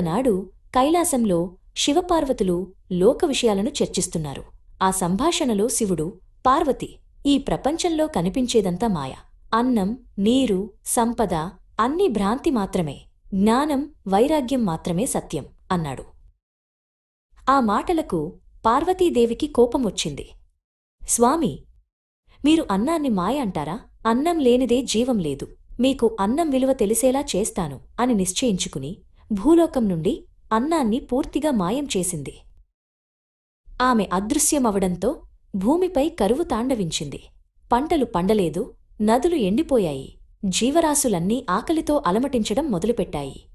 ఒకనాడు కైలాసంలో శివపార్వతులు లోక విషయాలను చర్చిస్తున్నారు. ఆ సంభాషణలో శివుడు పార్వతి ఈ ప్రపంచంలో కనిపించేదంతా మాయ. అన్నం నీరు సంపద అన్ని భ్రాంతి మాత్రమే. జ్ఞానం వైరాగ్యం మాత్రమే సత్యం అన్నాడు. ఆ మాటలకు పార్వతీదేవికి కోపం వచ్చింది. స్వామి మీరు అన్నాన్ని మాయ అంటారా? అన్నం లేనిదే జీవం లేదు. మీకు అన్నం విలువ తెలిసేలా చేస్తాను అని నిశ్చయించుకుని భూలోకం నుండి అన్నాన్ని పూర్తిగా మాయం చేసింది. ఆమె అదృశ్యమవడంతో భూమిపై కరువు తాండవించింది. పంటలు పండలేదు నదులు ఎండిపోయాయి జీవరాశులన్నీ ఆకలితో అలమటించడం మొదలుపెట్టాయి.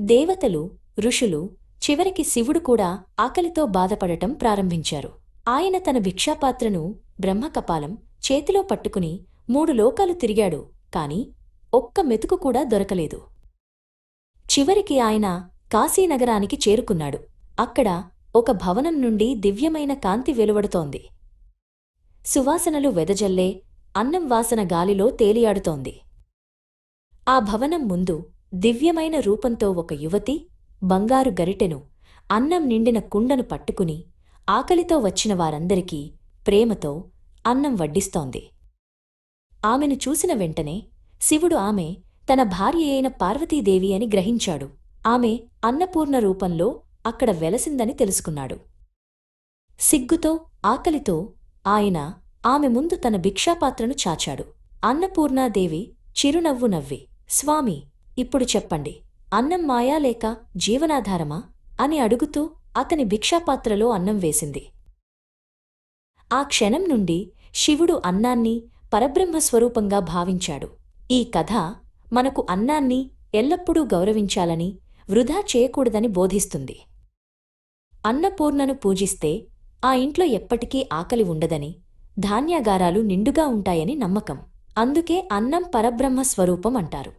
దేవతలు ఋషులు చివరికి శివుడు కూడా ఆకలితో బాధపడటం ప్రారంభించారు. ఆయన తన భిక్షాపాత్రను బ్రహ్మకపాలం చేతిలో పట్టుకుని మూడు లోకాలు తిరిగాడు కాని ఒక్క మెతుకు కూడా దొరకలేదు. చివరికి ఆయన కాశీనగరానికి చేరుకున్నాడు. అక్కడ ఒక భవనం నుండి దివ్యమైన కాంతి వెలువడుతోంది. సువాసనలు వెదజల్లే అన్నం వాసన గాలిలో తేలియాడుతోంది. ఆ భవనం ముందు దివ్యమైన రూపంతో ఒక యువతి బంగారు గరిటెను అన్నం నిండిన కుండను పట్టుకుని ఆకలితో వచ్చిన వారందరికీ ప్రేమతో అన్నం వడ్డిస్తోంది. ఆమెను చూసిన వెంటనే శివుడు ఆమె తన భార్య అయిన పార్వతీదేవి అని గ్రహించాడు. ఆమె అన్నపూర్ణ రూపంలో అక్కడ వెలసిందని తెలుసుకున్నాడు. సిగ్గుతో ఆకలితో ఆయన ఆమె ముందు తన భిక్షాపాత్రను చాచాడు. అన్నపూర్ణాదేవి చిరునవ్వు నవ్వి స్వామి ఇప్పుడు చెప్పండి. అన్నం మాయా లేక జీవనాధారమా? అని అడుగుతూ అతని భిక్షాపాత్రలో అన్నం వేసింది. ఆ క్షణం నుండి శివుడు అన్నాన్ని పరబ్రహ్మస్వరూపంగా భావించాడు. ఈ కథ మనకు అన్నాన్ని ఎల్లప్పుడూ గౌరవించాలని వృధా చేయకూడదని బోధిస్తుంది. అన్నపూర్ణను పూజిస్తే ఆ ఇంట్లో ఎప్పటికీ ఆకలి ఉండదని ధాన్యాగారాలు నిండుగా ఉంటాయని నమ్మకం. అందుకే అన్నం పరబ్రహ్మ స్వరూపం అంటారు.